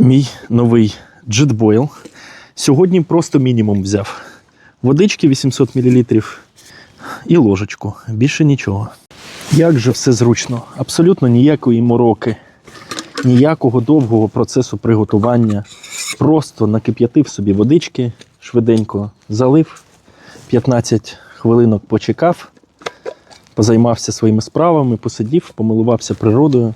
Мій новий джетбойл. Сьогодні просто мінімум взяв. Водички 800 мл і ложечку. Більше нічого. Як же все зручно. Абсолютно ніякої мороки, ніякого довгого процесу приготування. Просто накип'ятив собі водички швиденько, залив, 15 хвилинок почекав, позаймався своїми справами, посидів, помилувався природою.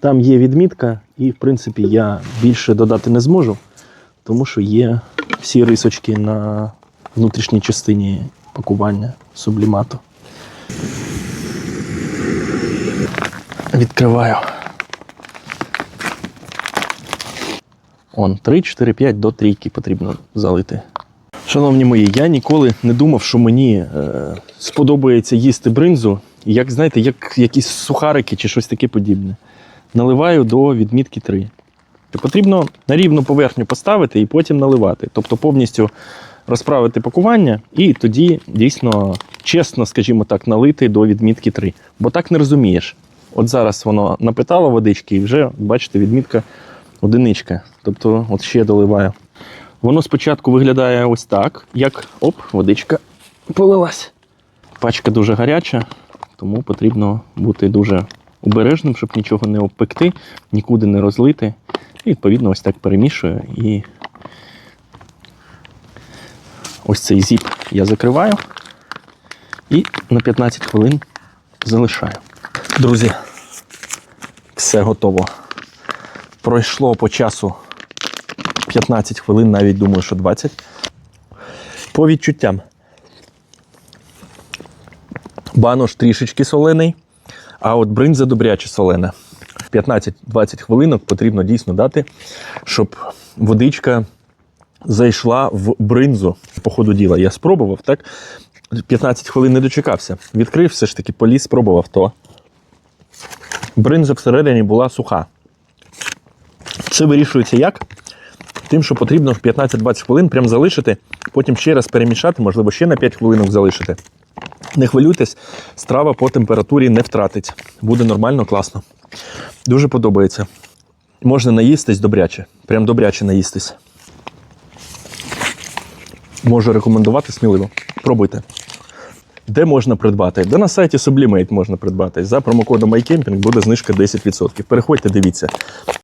Там є відмітка, і в принципі я більше додати не зможу, тому що є всі рисочки на внутрішній частині пакування сублімату. Відкриваю. Он 3, 4, 5 до трійки потрібно залити. Шановні мої, я ніколи не думав, що мені е, сподобається їсти бринзу, як знаєте, як якісь сухарики чи щось таке подібне. Наливаю до відмітки 3. Потрібно на рівну поверхню поставити і потім наливати. Тобто повністю розправити пакування і тоді дійсно чесно, скажімо так, налити до відмітки 3. Бо так не розумієш. От зараз воно напитало водички і вже, бачите, відмітка одиничка. Тобто, от ще доливаю. Воно спочатку виглядає ось так, як оп, водичка полилась. Пачка дуже гаряча, тому потрібно бути дуже обережним, щоб нічого не обпекти, нікуди не розлити. І відповідно ось так перемішую. І ось цей зіп я закриваю і на 15 хвилин залишаю. Друзі, все готово. Пройшло по часу 15 хвилин, навіть думаю, що 20. По відчуттям. Банош трішечки солений, а от бринза добряче солена. 15-20 хвилинок потрібно дійсно дати, щоб водичка зайшла в бринзу. По ходу діла я спробував, так? 15 хвилин не дочекався. Відкрив, все ж таки поліз, спробував то. Бринза всередині була суха. Це вирішується як? Тим, що потрібно в 15-20 хвилин прям залишити, потім ще раз перемішати, можливо, ще на 5 хвилинок залишити. Не хвилюйтесь, страва по температурі не втратить. Буде нормально, класно. Дуже подобається. Можна наїстись добряче. Прям добряче наїстись. Можу рекомендувати сміливо. Пробуйте. Де можна придбати? Де на сайті Sublimate можна придбати. За промокодом MyCamping буде знижка 10%. Переходьте, дивіться.